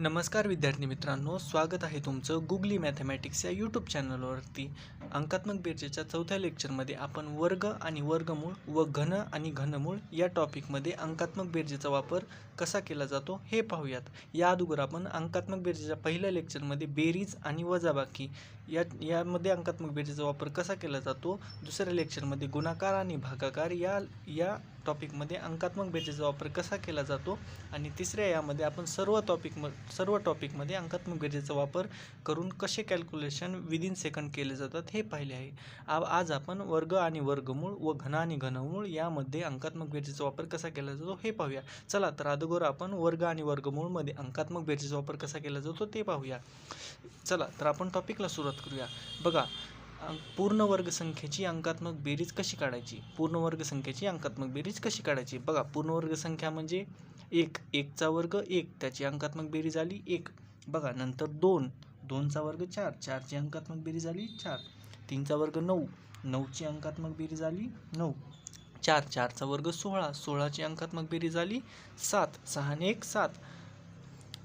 नमस्कार विद्यार्थी मित्रांनो स्वागत आहे तुमचं गुगली मॅथमॅटिक्स या यूट्यूब चॅनलवरती. अंकात्मक बेरजेच्या चौथ्या लेक्चरमध्ये आपण वर्ग आणि वर्गमूळ व घन आणि घनमूळ या टॉपिकमध्ये अंकात्मक बेरजेचा वापर कसा केला जातो हे पाहूयात. या अगोदर आपण अंकात्मक बेरजेच्या पहिल्या लेक्चरमध्ये बेरीज आणि वजाबाकी या यामध्ये अंकात्मक बेरजेचा वापर कसा केला जातो? दुसऱ्या लेक्चरमध्ये गुणाकार आणि भागाकार या या टॉपिकमध्ये अंकात्मक बेरजेचा वापर कसा केला जातो? आणि तिसऱ्या यामध्ये आपण सर्व टॉपिक म सर्व टॉपिकमध्ये अंकात्मक बेरजेचा वापर करून कसे कॅल्क्युलेशन विदिन सेकंड केले जातात हे पाहिले आहे. आ आज आपण वर्ग आणि वर्गमूळ व घन आणि घनमूळ यामध्ये अंकात्मक बेरजेचा वापर कसा केला जातो हे पाहूया. चला तर अगोदर आपण वर्ग आणि वर्गमूळमध्ये अंकात्मक बेरजेचा वापर कसा केला जातो ते पाहूया. चला तर आपण टॉपिकला सुरुवात करूया. बघा पूर्ण वर्ग संख्येची अंकात्मक बेरीज कशी काढायची? पूर्ण वर्ग संख्येची अंकात्मक बेरीज कशी काढायची? बघा पूर्ण वर्ग संख्या म्हणजे एक एकचा वर्ग एक त्याची अंकात्मक बेरीज आली एक. बघा नंतर दोन दोनचा वर्ग चार चारची अंकात्मक बेरीज आली चार. तीनचा वर्ग नऊ नऊची अंकात्मक बेरीज आली नऊ. चार चारचा वर्ग सोळा सोळाची अंकात्मक बेरीज आली सात सहाने एक सात.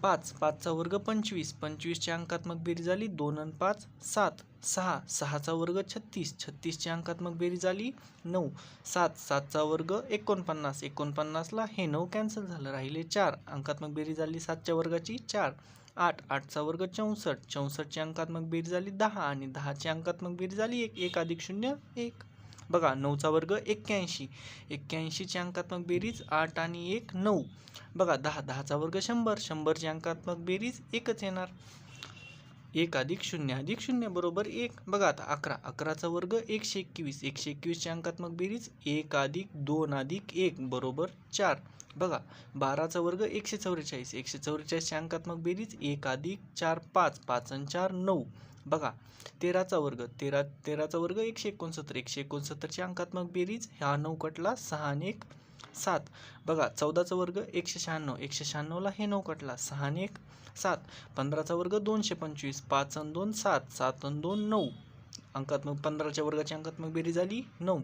पाच पाचचा वर्ग पंचवीस पंचवीसची अंकात्मक बेरीज झाली दोन आणि पाच सात सहा सहाचा वर्ग छत्तीस छत्तीसची अंकात्मक बेरीज झाली नऊ सात सातचा वर्ग एकोणपन्नास एकोणपन्नासला हे नऊ कॅन्सल झालं राहिले चार अंकात्मक बेरीज झाली सातच्या वर्गाची चार आठ आठचा वर्ग चौसष्ट चौसष्टची अंकात्मक बेरीज झाली दहा आणि दहाची अंकात्मक बेरीज झाली एक एक अधिक शून्य एक. बघा नऊचा वर्ग एक्क्याऐंशी. एक्क्याऐंशीची अंकात्मक बेरीज आठ आणि एक नऊ. बघा दहा. दहाचा वर्ग शंभर. शंभरची अंकात्मक बेरीज एकच येणार. एक अधिक शून्य. अधिक शून्य बरोबर एक. बघा आता अकरा. अकराचा वर्ग एकशे एकवीस. एकशे एकवीसची अंकात्मक बेरीज एक अधिक दोन अधिक एक बरोबर चार. बघा बाराचा वर्ग एकशे चौवेचाळीस एकशे चौवेचाळीसची अंकात्मक बेरीज एक अधिक चार पाच. पाच आणि चार नऊ. बघा तेराचा वर्ग तेरा तेराचा वर्ग एकशे एकोणसत्तर एकशे एकोणसत्तरची अंकात्मक बेरीज ह्या नऊ कटला सहा आणि एक सात. बघा चौदाचा वर्ग एकशे शहाण्णव एकशे शहाण्णवला हे नऊ कटला सहा आणि एक सात. पंधराचा वर्ग दोनशे पंचवीस पाच अन दोन सात सात अन दोन नऊ. अंकात्मक पंधराच्या वर्गाची अंकात्मक बेरीज झाली नऊ.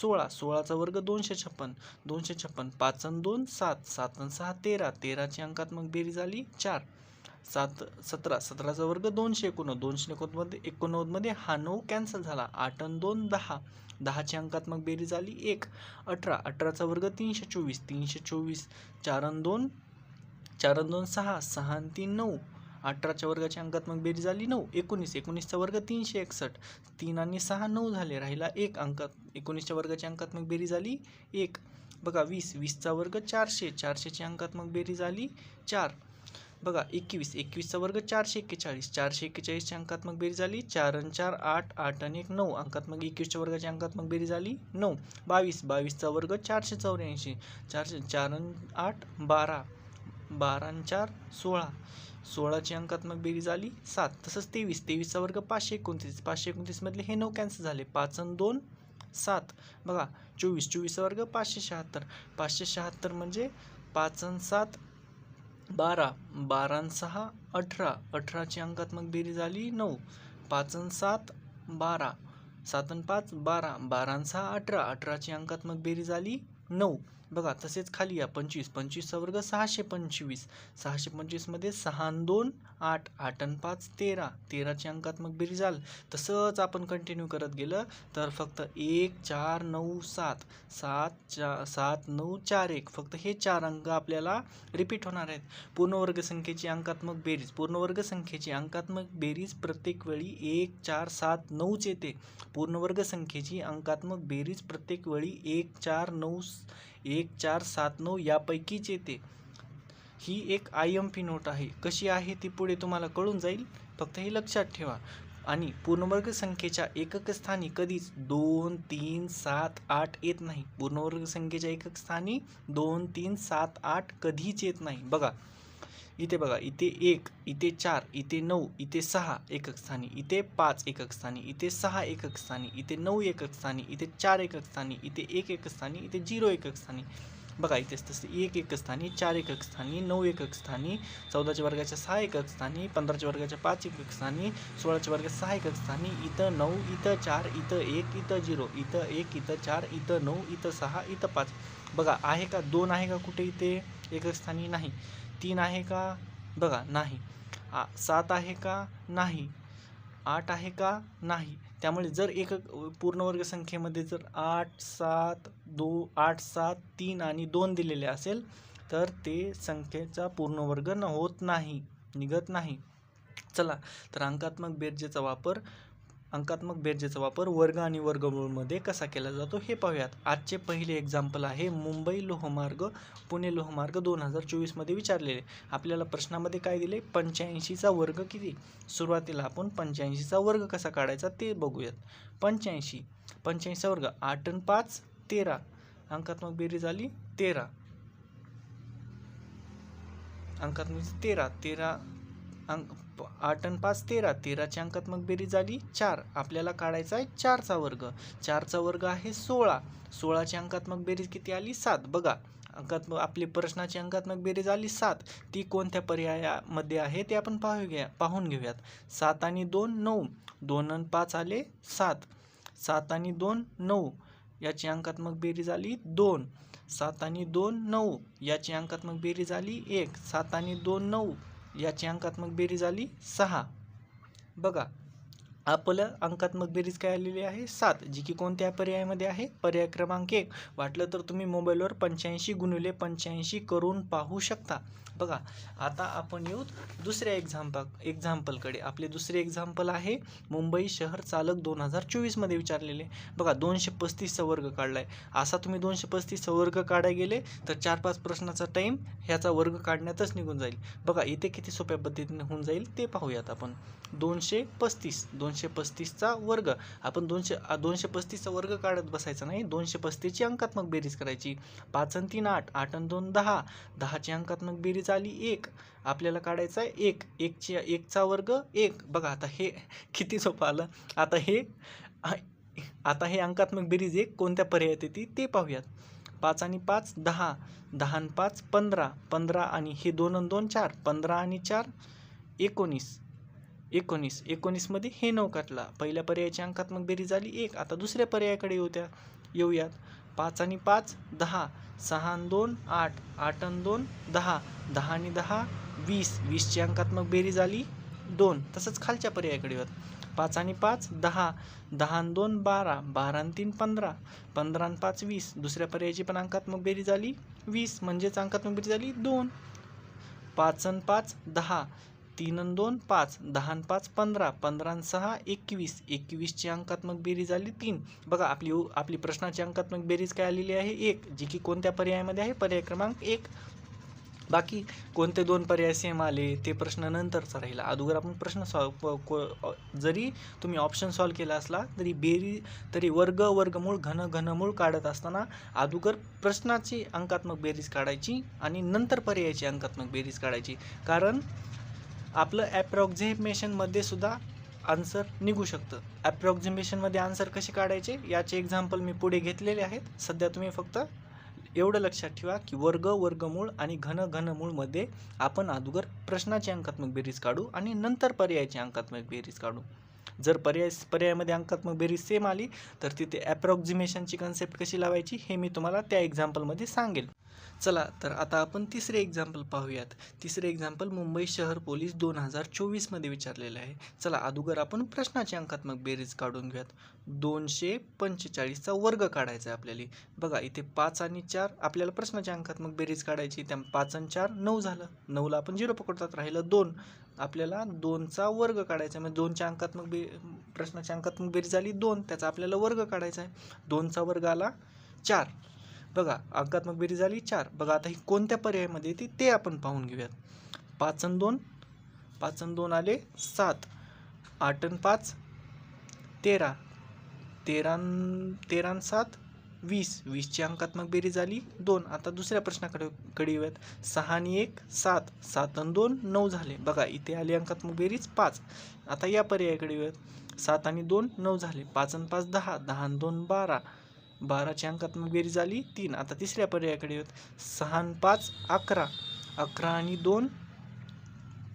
सोळा सोळाचा वर्ग दोनशे छप्पन दोनशे छप्पन पाच अन दोन सात सात अन सहा तेरा. तेराची अंकात्मक बेरीज झाली चार. सात सतरा सतराचा वर्ग दोनशे एकोणनव्वद दोनशे एकोणमध्ये एकोणनव्वदमध्ये हा नऊ कॅन्सल झाला. आठ आणि दोन दहा. दहाची अंकात्मक बेरीज आली एक. अठरा अठराचा वर्ग तीनशे चोवीस तीनशे चोवीस. चार आणि दोन चार आणि दोन सहा. सहा आणि तीन नऊ. अठराच्या वर्गाची अंकात्मक बेरीज झाली नऊ. एकोणीस एकोणीसचा वर्ग तीनशे एकसष्ट. तीन आणि सहा नऊ झाले राहिला एक अंकात एकोणीसच्या वर्गाची अंकात्मक बेरीज झाली एक. बघा वीस वीसचा वर्ग चारशे चारशेची अंकात्मक बेरीज झाली चार. बघा एकवीस एकवीसचा वर्ग चारशे एक्केचाळीस. चारशे एक्केचाळीसची अंकात्मक बेरीज झाली चार आणि चार आठ आठ आणि एक नऊ. अंकात्मक एकवीसच्या वर्गाची अंकात्मक बेरीज झाली नऊ. बावीस बावीसचा वर्ग चारशे चौऱ्याऐंशी. चारशे चार आणि आठ बारा. बारा आणि चार सोळा. सोळाची अंकात्मक बेरीज आली सात. तसंच तेवीस तेवीसचा वर्ग पाचशे एकोणतीस. पाचशे एकोणतीसमधले हे नऊ कॅन्सल झाले. पाच आणि दोन सात. बघा चोवीस चोवीसचा वर्ग पाचशे शहात्तर. पाचशे शहात्तर म्हणजे पाच आणि सात बारा बारा सहा अठरा. अठराची अंकात्मक बेरीज झाली नऊ. पाच सात बारा. सात पाच बारा. बारा सहा अठरा. अठराची अंकात्मक बेरीज झाली नऊ. बघा तसेच खाली या पंचवीस पंचवीसचा वर्ग सहाशे पंचवीस. सहाशे पंचवीसमध्ये सहा दोन आठ आठ आणि पाच तेरा. तेराची अंकात्मक बेरीज झाल तसंच आपण कंटिन्यू करत गेलं तर फक्त एक चार नऊ सात. सात चा सात नऊ चार एक. फक्त हे चार अंक आपल्याला रिपीट होणार आहेत. पूर्णवर्ग संख्येची अंकात्मक बेरीज. पूर्णवर्ग संख्येची अंकात्मक बेरीज प्रत्येक वेळी एक चार सात नऊच येते. पूर्णवर्ग संख्येची अंकात्मक बेरीज प्रत्येक वेळी एक चार नऊ एक चार सात नऊ यापैकीच येते. ही एक आय एम पी नोट आहे. कशी आहे ती पुढे तुम्हाला कळून जाईल. फक्त हे लक्षात ठेवा. आणि पूर्णवर्ग संख्येच्या एकक स्थानी कधीच दोन तीन सात आठ येत नाही. पूर्णवर्ग संख्येच्या एकक स्थानी दोन तीन सात आठ कधीच येत नाही. बघा इथे बघा इथे एक इथे चार इथे नऊ इथे सहा एकक स्थानी इथे पाच एकक स्थानी इथे सहा एकक स्थानी इथे नऊ एकक स्थानी इथे चार एकक स्थानी इथे एक एकक स्थानी इथे झिरो एकक स्थानी बघा इथेच तसं एक एकक स्थानी चार एकक स्थानी नऊ एकक स्थानी चौदाच्या वर्गाच्या सहा एकक स्थानी पंधराच्या वर्गाच्या पाच एकक स्थानी सोळाच्या वर्गात सहा एकक स्थानी इथं नऊ इथं चार इथं एक इथं झिरो इथं एक इथं चार इथं नऊ इथं सहा इथं पाच बघा आहे का दोन आहे का कुठे इथे एकक स्थानी नाही तीन आहे का? बघा नाही. आ सात आहे का? नाही. आठ आहे का? नाही. त्यामुळे जर एक पूर्ण वर्ग संख्येमध्ये जर आठ सात दो आठ सात तीन आणि दोन दिलेले असेल तर ते संख्येचा पूर्णवर्ग न होत नाही. निघत नाही. चला तर अंकात्मक बेरजेचा वापर अंकात्मक बेरजेचा वापर वर्ग आणि वर्गमूळमध्ये कसा केला जातो हे पाहूयात. आजचे पहिले एक्झाम्पल आहे मुंबई लोहमार्ग पुणे लोहमार्ग दोन हजार चोवीसमध्ये विचारलेले. आपल्याला प्रश्नामध्ये काय दिले? पंच्याऐंशीचा वर्ग किती? सुरुवातीला आपण पंच्याऐंशीचा वर्ग कसा काढायचा ते बघूयात. पंच्याऐंशी पंच्याऐंशीचा वर्ग आठ आणि पाच तेरा. अंकात्मक बेरीज आली तेरा. अंकात्मक तेरा तेरा अंक आठ आणि पाच तेरा. तेराची अंकात्मक बेरीज झाली चार. आपल्याला काढायचा आहे चारचा वर्ग. चारचा वर्ग आहे सोळा. सोळाची अंकात्मक बेरीज किती आली? सात. बघा. अंकात्मक आपली प्रश्नाची अंकात्मक बेरीज आली सात. ती कोणत्या पर्यायामध्ये आहे ते आपण पाहू घ्या पाहून घेऊयात. सात आणि दोन नऊ. दोन आणि पाच आले सात. सात आणि दोन नऊ. याची अंकात्मक बेरीज आली दोन. सात आणि दोन नऊ. याची अंकात्मक बेरीज आली एक. सात आणि दोन नऊ. याची अंकात्मक बेरीज आली सहा. बघा आपलं अंकात्मक बेरीज काय आलेली आहे? सात जी की कोणत्या पर्यायामध्ये आहे? पर्याय क्रमांक एक. वाटलं तर तुम्ही मोबाईलवर पंच्याऐंशी गुणिले पंच्याऐंशी करून पाहू शकता. बघा आता आपण येऊ दुसऱ्या एक्झाम्पा एक्झाम्पलकडे आपले दुसरे एक्झाम्पल आहे मुंबई शहर चालक दोन हजार चोवीसमध्ये विचारलेले. बघा दोनशे पस्तीसचा वर्ग काढला आहे असा तुम्ही दोनशे पस्तीसचा वर्ग काढाय गेले तर चार पाच प्रश्नाचा टाईम ह्याचा वर्ग काढण्यातच निघून जाईल. बघा इथे किती सोप्या पद्धतीने होऊन जाईल ते पाहूयात आपण. दोनशे पस्तीस दोन दोनशे पस्तीसचा वर्ग. आपण दोनशे दोनशे पस्तीसचा वर्ग काढत बसायचा नाही. दोनशे पस्तीसची अंकात्मक बेरीज करायची. पाच आणि तीन आठ आठ आणि दोन दहा. दहाची अंकात्मक बेरीज आली एक. आपल्याला काढायचा आहे एक. एकची एकचा वर्ग एक. बघा आता हे किती सोपं आलं. आता हे आता हे अंकात्मक बेरीज एक. कोणत्या पर्यायात येते ते? पाहूयात. पाच आणि पाच दहा. दहा आणि पाच पंधरा. पंधरा आणि हे दोन आणि दोन चार. पंधरा आणि चार एकोणीस. एकोणीस. एकोणीसमध्ये हे नऊ काटला पहिल्या पर्यायाची अंकात्मक बेरीज झाली एक. आता दुसऱ्या पर्यायाकडे होत्या येऊयात. पाच आणि पाच दहा. सहा आणि दोन आठ. आठ आणि दोन दहा. दहा आणि दहा वीस. वीसची अंकात्मक बेरीज आली दोन. तसंच खालच्या पर्यायाकडे होत पाच आणि पाच दहा. दहा आणि दोन बारा. बारा आणि तीन पंधरा. पंधरा आणि पाच वीस. दुसऱ्या पर्यायाची पण अंकात्मक बेरीज आली वीस. म्हणजेच अंकात्मक बेरीज आली दोन. पाच आणि पाच दहा. तीन आणि दोन पाच दहा पाच पंधरा पंधरा सहा एकवीस. एकवीसची अंकात्मक बेरीज आली तीन. बघा आपली उ- आपली प्रश्नाची अंकात्मक बेरीज काय आलेली आहे? एक जी की कोणत्या पर्यायामध्ये आहे? पर्याय क्रमांक एक. बाकी कोणते दोन पर्याय सेम आले? ते प्रश्न नंतरचा राहिला. अगोदर आपण प्रश्न सॉल्व जरी तुम्ही ऑप्शन सॉल्व केला असला तरी बेरी तरी वर्ग वर्गमूळ घन घनमूळ काढत असताना अगोदर प्रश्नाची अंकात्मक बेरीज काढायची आणि नंतर पर्यायाची अंकात्मक बेरीज काढायची. कारण आपलं ॲप्रॉक्झिमेशनमध्ये सुद्धा आन्सर निघू शकतं. ॲप्रॉक्झिमेशनमध्ये आन्सर कसे काढायचे? याचे एक्झाम्पल मी पुढे घेतलेले आहेत. सध्या तुम्ही फक्त एवढं लक्षात ठेवा की वर्ग वर्गमूळ आणि घन घनमूळमध्ये आपण अगोदर प्रश्नाची अंकात्मक बेरीज काढू आणि नंतर पर्यायाची अंकात्मक बेरीज काढू. जर पर्याय पर्यायामध्ये अंकात्मक बेरीज सेम आली तर तिथे ॲप्रॉक्झिमेशनची कन्सेप्ट कशी लावायची हे मी तुम्हाला त्या एक्झाम्पलमध्ये सांगेल. चला तर आता आपण तिसरे एक्झाम्पल पाहूयात. तिसरे एक्झाम्पल मुंबई शहर पोलीस दोन हजार चोवीसमध्ये विचारलेलं आहे. चला अगोदर आपण प्रश्नाची अंकात्मक बेरीज काढून घेऊयात. दोनशे पंचेचाळीसचा वर्ग काढायचा आहे आपल्याला. बघा इथे पाच आणि चार आपल्याला प्रश्नाची अंकात्मक बेरीज काढायची त्या पाच आणि चार नऊ झालं. नऊला आपण झिरो पकडतात राहिलं दोन. आपल्याला दोनचा वर्ग काढायचा आहे. म्हणजे दोनच्या अंकात्मक बे प्रश्नाची अंकात्मक बेरीज झाली दोन. त्याचा आपल्याला वर्ग काढायचा आहे. दोनचा वर्ग आला चार. बघा अंकात्मक बेरीज झाली चार. बघा आता ही कोणत्या पर्यायामध्ये येते ते आपण पाहून घेऊयात. पाच आणि दोन. पाच आणि दोन आले सात. आठ आणि पाच तेरा. तेरा तेरा सात वीस. वीसची अंकात्मक बेरीज झाली दोन. आता दुसऱ्या प्रश्नाकडे कडे येऊयात. सहा आणि एक सात. सात आणि दोन नऊ झाले. बघा इथे आली अंकात्मक बेरीज पाच. आता या पर्यायाकडे येऊयात. सात आणि दोन नऊ झाले. पाच आणि पाच दहा. दहा आणि दोन बारा. बाराची अंकात्मक बेरीज झाली तीन. आता तिसऱ्या पर्यायाकडे येत सहा पाच अकरा. अकरा आणि दोन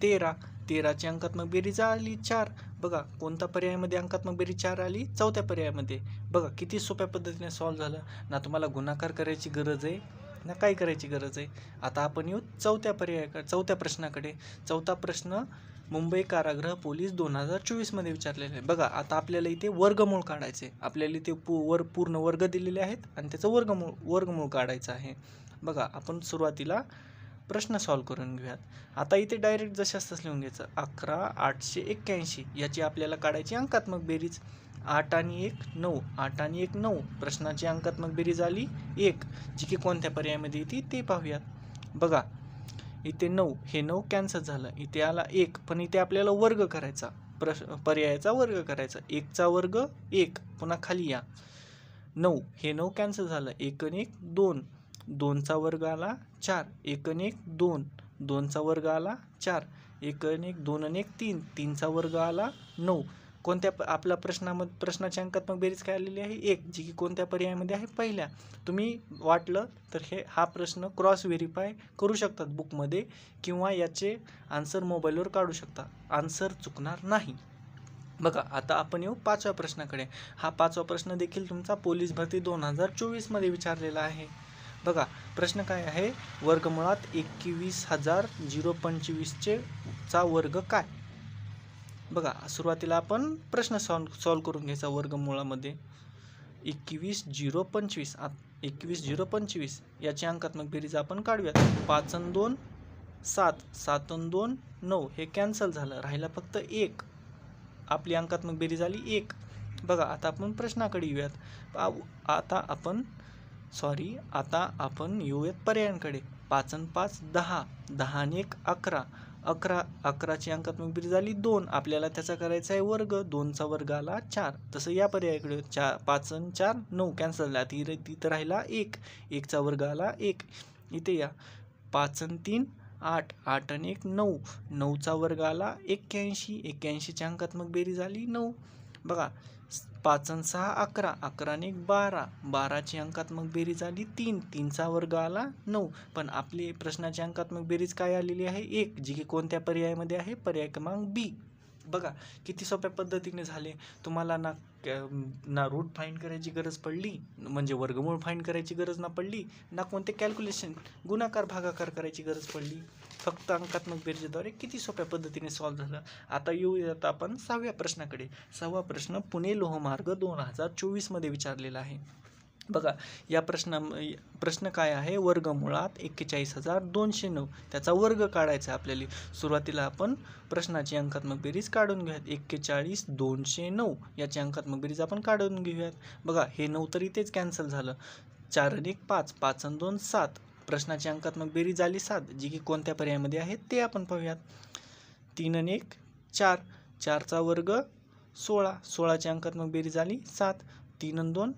तेरा. तेराची अंकात्मक बेरीज आली चार. बघा कोणत्या पर्यायामध्ये अंकात्मक बेरीज चार आली? चौथ्या पर्यायामध्ये. बघा किती सोप्या पद्धतीने सॉल्व्ह झालं. ना तुम्हाला गुणाकार करायची गरज आहे ना काय करायची गरज आहे? आता आपण येऊ चौथ्या पर्यायाकडे चौथ्या प्रश्नाकडे. चौथा प्रश्न मुंबई कारागृह पोलीस दोन हजार चोवीसमध्ये विचारलेलं आहे. बघा आता आपल्याला इथे वर्गमूळ काढायचे आपल्याला इथे पू वर पूर्ण वर्ग दिलेले आहेत आणि त्याचं वर्गमूळ वर्गमूळ काढायचं आहे. बघा आपण सुरुवातीला प्रश्न सॉल्व करून घेऊयात. आता इथे डायरेक्ट जशाच तसं लिहून घ्यायचं. अकरा आठशे एक्क्याऐंशी याची आपल्याला काढायची अंकात्मक बेरीज. आठ आणि एक नऊ. आठ आणि एक नऊ. प्रश्नाची अंकात्मक बेरीज आली एक. जी की कोणत्या पर्यायामध्ये येते ते पाहूयात. बघा इथे नऊ. हे नऊ कॅन्सल झालं. इथे आला एक. पण इथे आपल्याला वर्ग करायचा. प्रश पर्यायाचा वर्ग करायचा. एकचा वर्ग एक. पुन्हा खाली या. नऊ. हे नऊ कॅन्सल झालं. एक आणि एक दोन. दोनचा वर्ग आला चार. एक आणि एक दोन. दोनचा वर्ग आला चार. एक आणि एक दोन आणि एक तीन. तीनचा वर्ग आला नऊ. कोणत्या प आपल्या प्रश्नामध्ये प्रश्नाची अंकात्मक बेरीज काय आलेली आहे. एक जी की कोणत्या पर्यायामध्ये आहे? पहिल्या. तुम्ही वाटलं तर हे हा प्रश्न क्रॉस व्हेरीफाय करू शकतात बुकमध्ये किंवा याचे आन्सर मोबाईलवर काढू शकता. आन्सर चुकणार नाही. बघा आता आपण येऊ पाचव्या प्रश्नाकडे. हा पाचवा प्रश्न देखील तुमचा पोलीस भरती दोन हजार चोवीसमध्ये विचारलेला आहे. बघा प्रश्न काय आहे? वर्गमुळात एकवीस हजार झिरो पंचवीसचे चा वर्ग काय? बघा सुरुवातीला आपण प्रश्न सॉल्व सॉल्व करून घ्यायचा वर्गमुळामध्ये. एकवीस झिरो पंचवीस. आत एकवीस झिरो पंचवीस. याची अंकात्मक बेरीज आपण काढूयात. पाच अन दोन सात. सात अन दोन नऊ. हे कॅन्सल झालं. राहिला फक्त एक. आपली अंकात्मक बेरीज आली एक. बघा आता आपण प्रश्नाकडे येऊयात. आता आपण सॉरी आता आपण येऊयात पर्यायांकडे. पाच अन पाच दहा. दहा आणि एक अकरा. अकरा अकराची अंकात्मक बेरीज झाली दोन. आपल्याला त्याचा करायचा आहे वर्ग. दोनचा वर्ग आला चार. तसं या पर्यायाकडे चार पाच आणि चार नऊ. कॅन्सल झाला. ती तिथं राहिला एक. एकचा वर्ग आला एक. इथे या. पाच तीन आठ. आठ आणि एक नऊ. नऊचा वर्ग आला एक्क्याऐंशी. एक्क्याऐंशीची अंकात्मक बेरीज आली नऊ. बघा. पाचन पाच सहा अकरा अकरा एक बारा. बाराची अंकात्मक बेरीज आली तीन तीनचा वर्ग आला नऊ. पण आपली प्रश्नाची अंकात्मक बेरीज काय आलेली आहे? एक जी की कोणत्या पर्यायामध्ये आहे? पर्याय क्रमांक बी. बघा किती सोप्या पद्धतीने झाले. तुम्हाला ना त्या ना रूट फाईंड करायची गरज पडली म्हणजे वर्गमूळ फाईंड करायची गरज ना पडली ना कोणते कॅल्क्युलेशन गुणाकार भागाकार करायची गरज पडली. फक्त अंकात्मक बेरजेद्वारे किती सोप्या पद्धतीने सॉल्व्ह झालं. आता येऊयात आपण सहाव्या प्रश्नाकडे. सहावा प्रश्न पुणे लोहमार्ग दोन हजार चोवीसमध्ये विचारलेला आहे. बघा या प्रश्ना प्रश्न काय आहे? वर्गमुळात एक्केचाळीस हजार दोनशे नऊ. त्याचा वर्ग काढायचा आहे आपल्याला. सुरुवातीला आपण प्रश्नाची अंकात्मक बेरीज काढून घेऊयात. एक्केचाळीस दोनशे नऊ. याची अंकात्मक बेरीज आपण काढून घेऊयात. बघा हे नऊ तर इथेच कॅन्सल झालं. चार आणि एक पाच पाच आणि दोन सात. प्रश्नाची अंकात्मक बेरीज झाली सात. जी की कोणत्या पर्यायामध्ये आहे ते आपण पाहूयात. तीन आणि एक चार. चारचा वर्ग सोळा. सोळाची अंकात्मक बेरीज झाली सात. तीन आणि दोन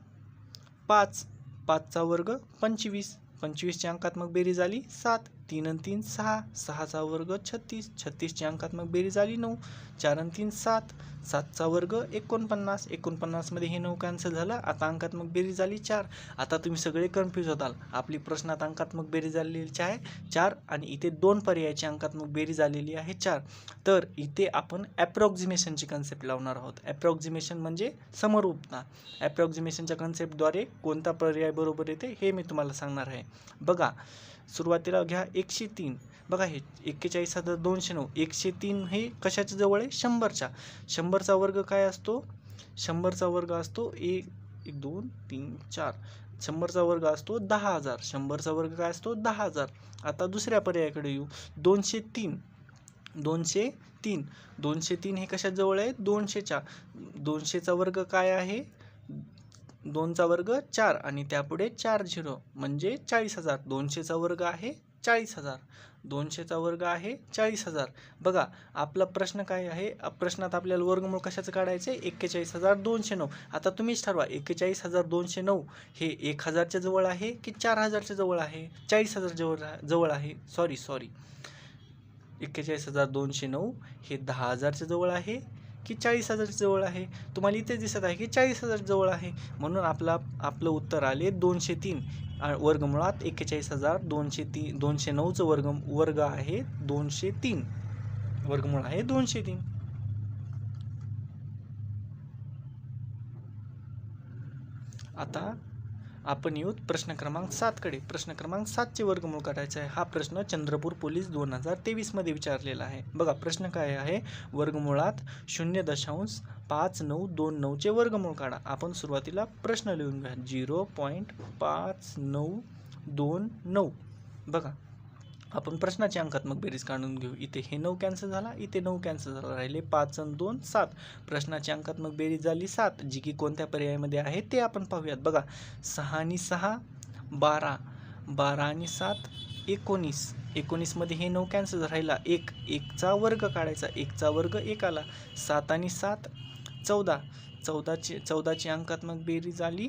पाच पाचचा वर्ग पंचवीस. पंचवीसच्या अंकात मग बेरीज झाली सात. तीन आणि तीन सहा. सहाचा वर्ग छत्तीस. छत्तीसची अंकात्मक बेरीज झाली नऊ. चार आणि तीन सात. सातचा वर्ग एकोणपन्नास. एकोणपन्नासमध्ये हे नऊ कॅन्सल झालं. आता अंकात्मक बेरीज झाली चार. आता तुम्ही सगळे कन्फ्यूज होताल. आपली प्रश्नात अंकात्मक बेरीज झालेली आहे चार आणि इथे दोन पर्यायाची अंकात्मक बेरीज आलेली आहे चार. तर इथे आपण ॲप्रॉक्झिमेशनची कन्सेप्ट लावणार आहोत. ॲप्रॉक्झिमेशन म्हणजे समरूपता ॲप्रॉक्झिमेशनच्या कन्सेप्टद्वारे कोणता पर्याय बरोबर येते हे मी तुम्हाला सांगणार आहे. बघा सुरुवातीला घ्या एकशे तीन. बघा हे एक्केचाळीस हजार दोनशे नऊ. एकशे तीन हे कशाच्या जवळ आहे? शंभरच्या. शंभरचा वर्ग काय असतो? शंभरचा वर्ग असतो एक एक दोन तीन चार. शंभरचा वर्ग असतो दहा हजार. शंभरचा वर्ग काय असतो? दहा हजार. आता दुसऱ्या पर्यायाकडे येऊ. दोनशे तीन. दोनशे तीन. दोनशे तीन हे कशाजवळ आहे? दोनशेच्या. दोनशेचा वर्ग काय आहे? दोनचा वर्ग चार आणि त्यापुढे चार झिरो. म्हणजे चाळीस हजार. दोनशेचा वर्ग आहे चाळीस हजार. दोनशेचा वर्ग आहे चाळीस हजार. बघा आपला प्रश्न काय आहे? प्रश्नात आपल्याला वर्गमूळ कशाचं काढायचं आहे एक्केचाळीस हजार दोनशे नऊ. आता तुम्हीच ठरवा एक्केचाळीस हजार दोनशे नऊ हे एक हजारच्या जवळ आहे की चार हजारच्या जवळ आहे? चाळीस हजार जवळ जवळ आहे. सॉरी सॉरी एक्केचाळीस हजार दोनशे नऊ हे दहा हजारच्या जवळ आहे. की चाळीस हजार जवळ आहे. तुम्हाला इथे दिसत आहे की चाळीस हजार जवळ आहे. म्हणून आपला आपलं उत्तर आले दोनशे तीन. वर्गमुळात एक्केचाळीस हजार दोनशे तीन दोनशे नऊचं वर्ग वर्ग आहे दोनशे तीन. वर्गमूळ आहे दोनशे तीन. आता आपण येऊत प्रश्न क्रमांक सातकडे प्रश्न क्रमांक सातचे वर्गमूळ काढायचा आहे. हा प्रश्न चंद्रपूर पोलीस दोन हजार तेवीसमध्ये विचारलेला आहे. बघा प्रश्न काय आहे? वर्गमुळात शून्य दशांश पाच नऊ दोन नऊचे वर्गमूळ काढा. आपण सुरुवातीला प्रश्न लिहून घ्या. झिरो पॉईंट पाच नऊ दोन नऊ. बघा आपण प्रश्नाची अंकात्मक बेरीज काढून घेऊ. इथे हे नऊ कॅन्सल झाला इथे नऊ कॅन्सल झाला. राहिले पाच आणि दोन सात. प्रश्नाची अंकात्मक बेरीज झाली सात. जी की कोणत्या पर्यायामध्ये आहे ते आपण पाहूयात. बघा सहा आणि सहा बारा. बारा आणि सात एकोणीस. एकोणीसमध्ये हे नऊ कॅन्सल राहिला. एक एकचा वर्ग काढायचा. एकचा वर्ग एक आला. सात आणि सात चौदा. चौदाची चौदाची अंकात्मक बेरीज आली.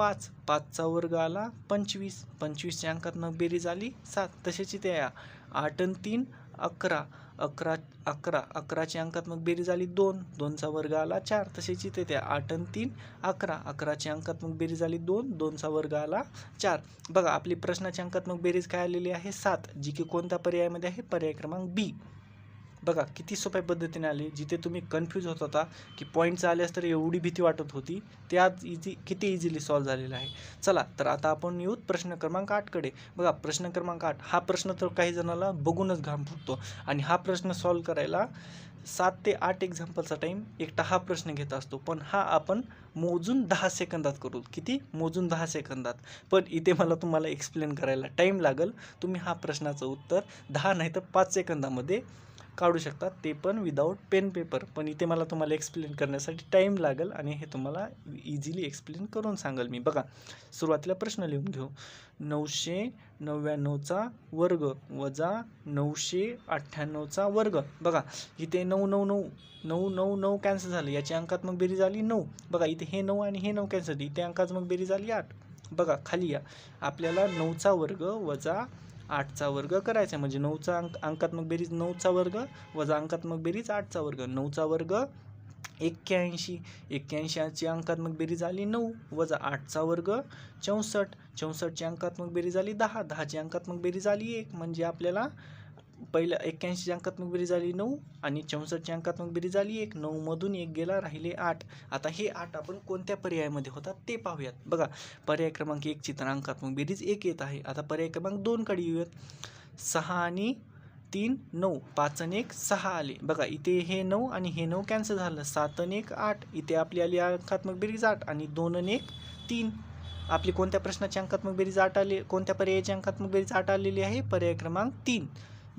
पाच पाचचा वर्ग आला पंचवीस. पंचवीसची अंकात्मक बेरीज आली सात. तसेच इथे या आठ आणि तीन अकरा. अकरा अकरा. अकराची अंकात्मक बेरीज आली दोन. दोनचा वर्ग आला चार. तसेच इथे त्या आठ आणि तीन अकरा. अकराची अंकात्मक बेरीज आली दोन. दोनचा वर्ग आला चार. बघा आपली प्रश्नाची अंकात्मक बेरीज काय आलेली आहे? सात. जी की कोणत्या पर्यायामध्ये आहे? पर्याय क्रमांक बी. बघा किती सोप्या पद्धतीने आली जिथे तुम्ही कन्फ्यूज होत होता की पॉईंट्स आले तर एवढी भीती वाटत होती ते आज इझी किती इझिली सॉल्व झालेलं आहे. चला तर आता आपण येऊत प्रश्न क्रमांक आठकडे बघा प्रश्न क्रमांक आठ हा प्रश्न तर काही जणाला बघूनच घाम फुटतो. आणि हा प्रश्न सॉल्व्ह करायला सात ते आठ एक्झाम्पलचा टाईम एकटा हा प्रश्न घेत असतो. पण हा आपण मोजून दहा सेकंदात करू. किती? मोजून दहा सेकंदात. पण इथे मला तुम्हाला एक्सप्लेन करायला टाईम लागेल. तुम्ही हा प्रश्नाचं उत्तर दहा नाही तर पाच सेकंदामध्ये काढू शकतात. ते पण विदाऊट पेन पेपर पण इथे मला तुम्हाला एक्सप्लेन करण्यासाठी टाईम लागेल आणि हे तुम्हाला इझिली एक्सप्लेन करून सांगेल मी. बघा सुरुवातीला प्रश्न लिहून घेऊ. नऊशे नव्याण्णवचा वर्ग वजा नऊशे अठ्ठ्याण्णवचा वर्ग. बघा इथे नऊ नऊ नऊ नऊ नऊ नऊ कॅन्सल झालं. याची अंकात्मक बेरीज आली नऊ. बघा इथे हे नऊ आणि हे नऊ कॅन्सल इथे अंकात्मक बेरीज आली आठ. बघा खाली या. आपल्याला नऊचा वर्ग वजा आठचा वर्ग करायचा म्हणजे नऊचा अंक अंकात्मक बेरीज नऊचा वर्ग वजा अंकात्मक बेरीज आठचा वर्ग. नऊचा वर्ग एक्क्याऐंशी. एक्क्याऐंशीची अंकात्मक बेरीज आली नऊ वजा आठचा वर्ग चौसष्ट. चौसष्टची अंकात्मक बेरीज आली दहा. दहाची अंकात्मक बेरीज आली एक. म्हणजे आपल्याला पहिल्या एक्क्याऐंशी अंकात्मक बेरीज झाली नऊ आणि चौसष्टची अंकात्मक बेरीज आली एक. नऊमधून एक गेला राहिले आठ. आता हे आठ आपण कोणत्या पर्यायामध्ये होतात ते पाहूयात. बघा पर्याय क्रमांक एकची तर अंकात्मक बेरीज एक येत आहे. आता पर्याय क्रमांक दोनकडे येऊयात. सहा आणि तीन नऊ. पाच आणि एक सहा आले. बघा इथे हे नऊ आणि हे नऊ कॅन्सल झालं. सात आणि एक आठ. इथे आपली आली अंकात्मक बेरीज आठ आणि दोन आणि एक तीन. आपली कोणत्या प्रश्नाची अंकात्मक बेरीज आठ आली? कोणत्या पर्यायाची अंकात्मक बेरीज आठ आलेली आहे? पर्याय क्रमांक तीन.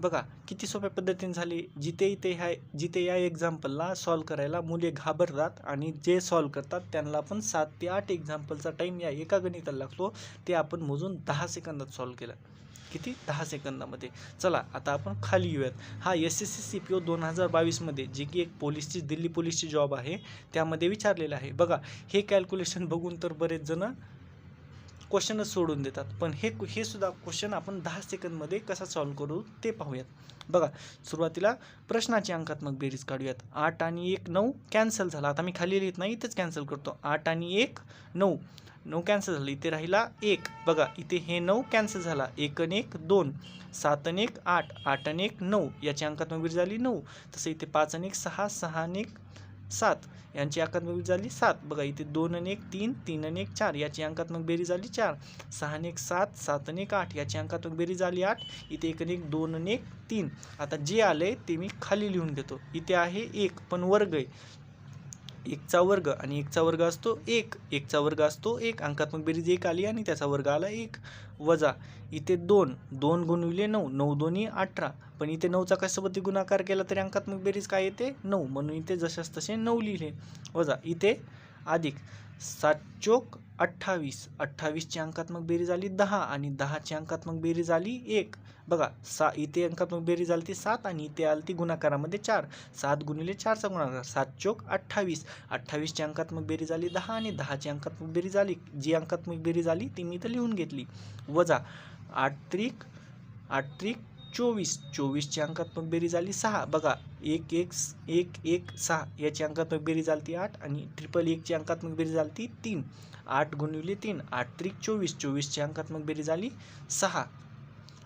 बघा किती सोप्या पद्धतीने झाली. जिथे इथे ह्या जिथे या एक्झाम्पलला सॉल्व करायला मुले घाबरतात आणि जे सॉल्व करतात त्यांना पण सात ते आठ एक्झाम्पलचा टाईम या एका गणिताला लागतो ते आपण मोजून दहा सेकंदात सॉल्व केलं. किती? दहा सेकंदामध्ये. चला आता आपण खाली येऊयात. हा S S C C P O दोन हजार बावीसमध्ये जे की एक पोलीसची दिल्ली पोलीसची जॉब आहे त्यामध्ये विचारलेलं आहे. बघा हे कॅल्क्युलेशन बघून तर बरेच जण क्वेश्चनच सोडून देतात. पण हे हे सुद्धा क्वेश्चन आपण दहा सेकंदमध्ये कसा सॉल्व करू ते पाहूयात. बघा सुरुवातीला प्रश्नाची अंकात्मक बेरीज काढूयात. आठ आणि एक नऊ कॅन्सल झाला. आता मी खाली लिहित नाही इथेच कॅन्सल करतो. आठ आणि एक नऊ. नऊ कॅन्सल झालं. इथे राहिला एक. बघा इथे हे नऊ कॅन्सल झाला. एक आणि एक दोन. सात आणि एक आठ. आठ आणि एक नऊ. याची अंकात्मक बेरीज झाली नऊ. तसं इथे पाच आणि एक सहा. सहा आणि एक सात. यांची अंकात्मक झाली सात. बघा इथे दोन आणि एक तीन तीन आणि एक चार. याची अंकात्मक बेरीज झाली चार. सहा आणि एक सात सात आणि एक आठ. याची अंकात्मक बेरीज झाली आठ. इथे एक आणि एक दोन आणि एक तीन. आता जे आले ते मी खाली लिहून घेतो. इथे आहे एक पण वर्ग आहे. एकचा वर्ग आणि एकचा वर्ग असतो एक. एकचा वर्ग असतो एक. अंकात्मक बेरीज एक आली आणि त्याचा वर्ग आला एक. वजा. इथे दोन दोन गुणविले नऊ नऊ दोन्ही अठरा. पण इथे नऊचा कशासोबत गुणाकार केला तरी अंकात्मक बेरीज काय येते? नऊ. म्हणून इथे जशास तसे नऊ लिहिले. वजा इथे अधिक सात चोक अठ्ठावीस. अठ्ठावीसची अंकात्मक बेरीज आली दहा आणि दहाची अंकात्मक बेरीज आली एक. बघा सा इथे अंकात्मक बेरीज आली ती सात आणि इथे आली ती गुणाकारामध्ये चार. सात गुणिले चारचा गुणाकार सात चोक अठ्ठावीस. अठ्ठावीसची अंकात्मक बेरीज आली दहा आणि दहाची अंकात्मक बेरीज आली. जी अंकात्मक बेरीज आली ती मी इथं लिहून घेतली. वजा आठ त्रिक आठ त्रिक चोवीस. चोवीसची अंकात्मक बेरीज आली सहा. बघा एक एक एक एक सहा. याची अंकात्मक बेरीज आली आठ आणि ट्रिपल एकची अंकात्मक बेरीज आली तीन. आठ गुणविले तीन. आठ त्रिक चोवीस. चोवीसची अंकात्मक बेरीज आली सहा.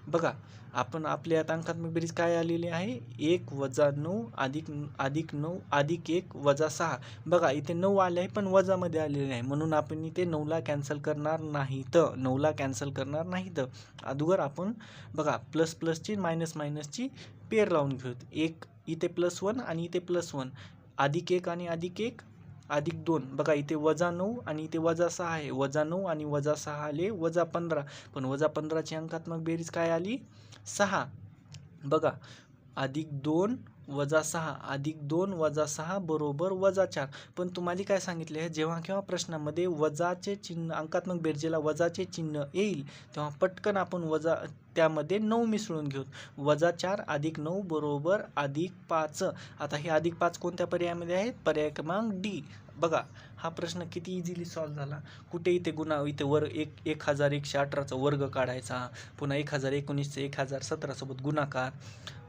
बघा आपण आपल्या आता अंकात्मक बेरीज काय आलेली आहे? एक वजा नऊ अधिक अधिक नऊ अधिक एक वजा सहा. बघा इथे नऊ आले आहे पण वजामध्ये आलेले आहे म्हणून आपण इथे नऊला कॅन्सल करणार नाही तर नऊला कॅन्सल करणार नाही तर अगोदर आपण बघा प्लस प्लसची मायनस मायनसची पेर लावून घेऊत एक इथे प्लस वन आणि इथे प्लस वन. अधिक एक आणि अधिक एक अधिक दोन. बघा इथे वजा नऊ आणि इथे वजा सहा आहे. वजा नऊ आणि वजा सहा आले वजा पंधरा. पण वजा पंधराची अंकात्मक बेरीज काय आली? सहा. बघा अधिक दोन वजा सहा अधिक दोन वजा सहा बरोबर वजा चार. पण तुम्हाला काय सांगितले आहे? जेव्हा केव्हा प्रश्नामध्ये वजाचे चिन्ह अंकात्मक बेरजेला वजाचे चिन्ह येईल तेव्हा पटकन आपण वजा त्यामध्ये नऊ मिसळून घेऊ. वजा चार अधिक नऊ बरोबर अधिक पाच. आता हे अधिक पाच कोणत्या पर्यायामध्ये आहेत? पर्याय क्रमांक डी. बघा हा प्रश्न किती इझिली सॉल्व्ह झाला? कुठे इथे गुन्हा इथे वर एक एक हजार एकशे अठराचा वर्ग काढायचा पुन्हा एक हजार एकोणीसचा एक हजार सतरासोबत गुणाकार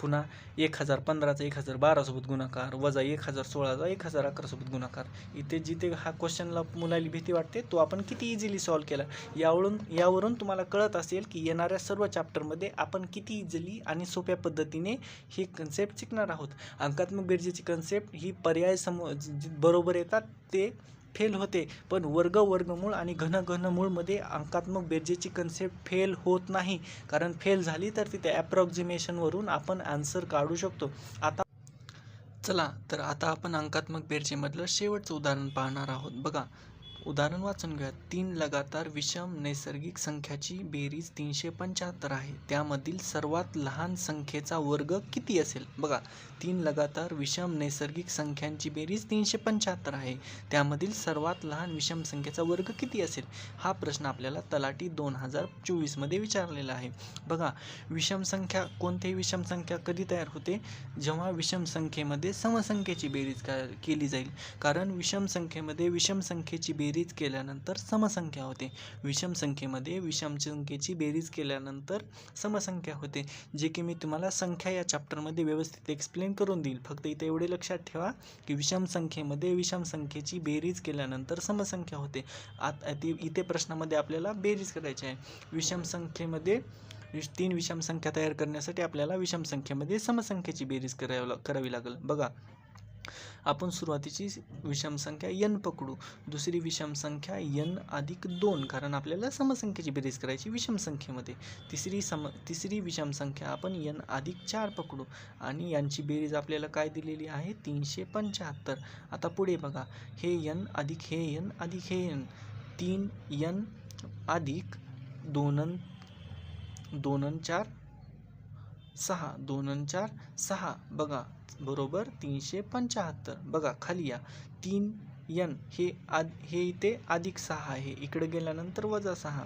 पुन्हा एक हजार पंधराचा एक हजार बारासोबत गुणाकार वजा एक हजार सोळाचा एक हजार अकरासोबत गुणाकार इथे जिथे हा क्वेश्चनला मुलाला भीती वाटते तो आपण किती इझिली सॉल्व्ह केला? यावरून यावरून तुम्हाला कळत असेल की येणाऱ्या सर्व चॅप्टरमध्ये आपण किती इझिली आणि सोप्या पद्धतीने ही कन्सेप्ट शिकणार आहोत. अंकात्मक बेरजेची कन्सेप्ट ही पर्याय समो जी- बरोबर येतात ते फेल होते. पण वर्ग वर्गमूळ आणि घन घनमूळमध्ये अंकात्मक बेरजेची कन्सेप्ट फेल होत नाही. कारण फेल झाली तर तिथे ॲप्रॉक्झिमेशनवरून आपण आन्सर काढू शकतो. आता चला तर आता आपण अंकात्मक बेरजेमधलं शेवटचं उदाहरण पाहणार आहोत. बघा उदाहरण वाचून घ्या. तीन लगातार विषम नैसर्गिक संख्याची बेरीज तीनशे पंच्याहत्तर आहे. त्यामधील सर्वात लहान संख्येचा वर्ग किती असेल? बघा तीन लगातार विषम नैसर्गिक संख्यांची बेरीज तीनशे पंच्याहत्तर आहे. त्यामधील सर्वात लहान विषम संख्येचा वर्ग किती असेल? हा प्रश्न आपल्याला तलाठी दोन हजार चोवीसमध्ये विचारलेला आहे. बघा विषम संख्या कोणतीही विषम संख्या कधी तयार होते? जेव्हा विषम संख्येमध्ये समसंख्येची बेरीज केली जाईल. कारण विषम संख्येमध्ये विषम संख्येची बेरीज केल्यानंतर समसंख्या होते. विषम संख्येमध्ये विषम संख्येची बेरीज केल्यानंतर समसंख्या होते जे की मी तुम्हाला संख्या या चॅप्टरमध्ये व्यवस्थित एक्सप्लेन करून देईल. फक्त इथे एवढे लक्षात ठेवा की विषम संख्येमध्ये विषम संख्येची बेरीज केल्यानंतर समसंख्या होते. आत ती इथे प्रश्नामध्ये आपल्याला बेरीज करायची आहे. विषम संख्येमध्ये तीन विषम संख्या तयार करण्यासाठी आपल्याला विषम संख्येमध्ये समसंख्येची बेरीज करावी करावी लागेल. बघा. आपण सुरुवातीची विषम संख्या यन पकडू. दुसरी विषम संख्या यन अधिक दोन कारण आपल्याला समसंख्येची बेरीज करायची विषम संख्येमध्ये तिसरी सम तिसरी विषम संख्या आपण यन अधिक चार पकडू. आणि यांची बेरीज आपल्याला काय दिलेली आहे? तीनशे पंच्याहत्तर. आता पुढे बघा. हे यन अधिक हे यन अधिक हे यन तीन यन अधिक दोनन दोनन चार सहा दोनन चार सहा. बघा बरोबर तीनशे पंच्याहत्तर. बघा खाली या. तीन यन हे आद हे इथे अधिक सहा आहे. इकडे गेल्यानंतर वजा सहा.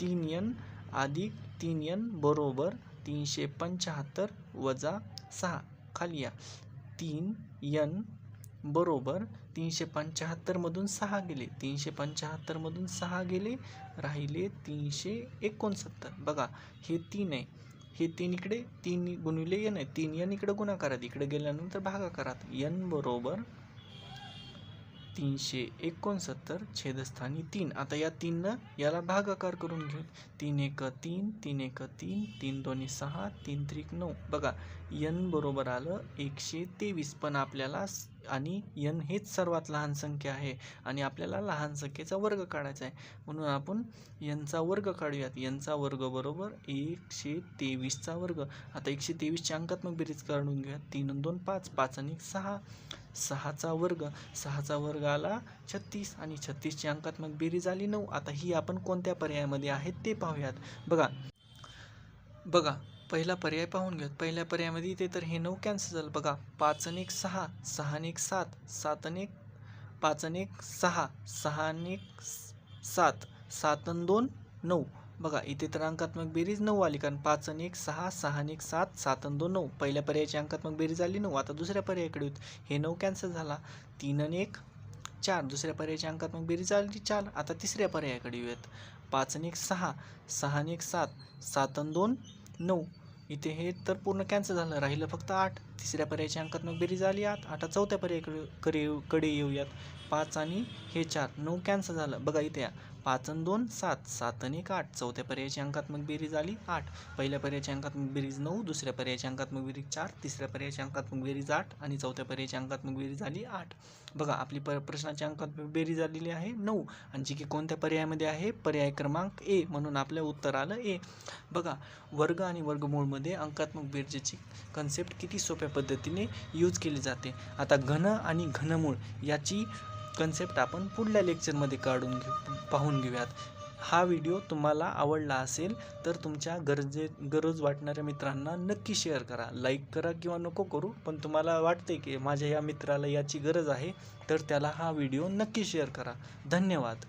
तीन यन अधिक तीन यन बरोबर तीनशे पंच्याहत्तर वजा सहा. खाली या. तीन यन बरोबर तीनशे पंच्याहत्तरमधून सहा गेले. तीनशे पंच्याहत्तरमधून सहा गेले राहिले तीनशे एकोणसत्तर. बघा हे तीन आहे. हे तीन इकडे तीन गुणिले येन आहे. तीन यन इकडे गुणाकारात. इकडे गेल्यानंतर भागाकारात. यन बरोबर तीनशे एकोणसत्तर छेदस्थानी तीन. आता या तीननं याला भागाकार करून घेऊ तीन एक तीन तीन एक तीन तीन दोन्ही सहा तीन त्रिक नऊ. बघा यन बरोबर आलं एकशे तेवीस. पण आपल्याला आणि यन हेच सर्वात लहान संख्या आहे आणि आपल्याला लहान संख्येचा वर्ग काढायचा आहे. म्हणून आपण यनचा वर्ग काढूयात. यनचा वर्ग बरोबर एकशे तेवीसचा वर्ग. आता एकशे तेवीसची अंकात्मक बेरीज काढून घ्या तीन दोन पाच. पाच आणि सहा. सहाचा वर्ग. सहाचा वर्ग आला छत्तीस आणि छत्तीसची अंकात्मक बेरीज आली नऊ. आता ही आपण कोणत्या पर्यायामध्ये आहेत ते पाहूयात. बघा. बघा पहिला पर्याय पाहून घेऊयात. पहिल्या पर्यायामध्ये इथे तर हे नऊ कॅन्सल झालं. बघा पाच आणि एक सहा सहा आणि एक सात सात आणि एक पाच आणि एक सहा सहा आणि एक सात सात आणि दोन नऊ. बघा इथे तर अंकात्मक बेरीज नऊ आली कारण पाच आणि एक सहा सहा आणि एक सात सात आणि दोन नऊ. पहिल्या पर्यायाची अंकात्मक बेरीज आली नऊ. आता दुसऱ्या पर्यायाकडे होत हे नऊ कॅन्सल झाला. तीन आणि एक चार. दुसऱ्या पर्यायाची अंकात्मक बेरीज आली चार. आता तिसऱ्या पर्यायाकडे येऊयात. पाच आणि एक सहा. सहा आणि एक सात. सात आणि दोन नऊ. इथे हे तर पूर्ण कॅन्सल झालं. राहिलं फक्त आठ. तिसऱ्या पर्यायाची अंकात्मक बेरीज आली आठ आता चौथ्या पर्यायाकडे कडे येऊयात. पाच आणि हे चार. नऊ कॅन्सल झालं. बघा इथे या. पाच आणि दोन सात. सात आणि एक आठ. चौथ्या पर्यायाची अंकात्मक बेरीज आली आठ. पहिल्या पर्यायाची अंकात्मक बेरीज नऊ दुसऱ्या पर्यायाची अंकात्मक बेरीज चार तिसऱ्या पर्यायाची अंकात्मक बेरीज आठ आणि चौथ्या पर्यायाची अंकात्मक बेरीज आली आठ. बघा आपली प प्रश्नाची अंकात्मक बेरीज आलेली आहे नऊ. आणि जी की कोणत्या पर्यायामध्ये आहे? पर्याय क्रमांक ए म्हणून आपलं उत्तर आलं ए. बघा वर्ग आणि वर्गमूळमध्ये अंकात्मक बेरजेची कन्सेप्ट किती सोप्या पद्धतीने यूज केली जाते. आता घन आणि घनमूळ याची कन्सेप्ट आपण पुढल्या लेक्चरमध्ये काढून घेऊ पाहून घेऊयात. हा व्हिडिओ तुम्हाला आवडला असेल तर तुमच्या गरजे गरज वाटणाऱ्या मित्रांना नक्की शेअर करा. लाईक करा किंवा नको करू पण तुम्हाला वाटते की माझ्या या मित्राला याची गरज आहे तर त्याला हा व्हिडिओ नक्की शेअर करा. धन्यवाद.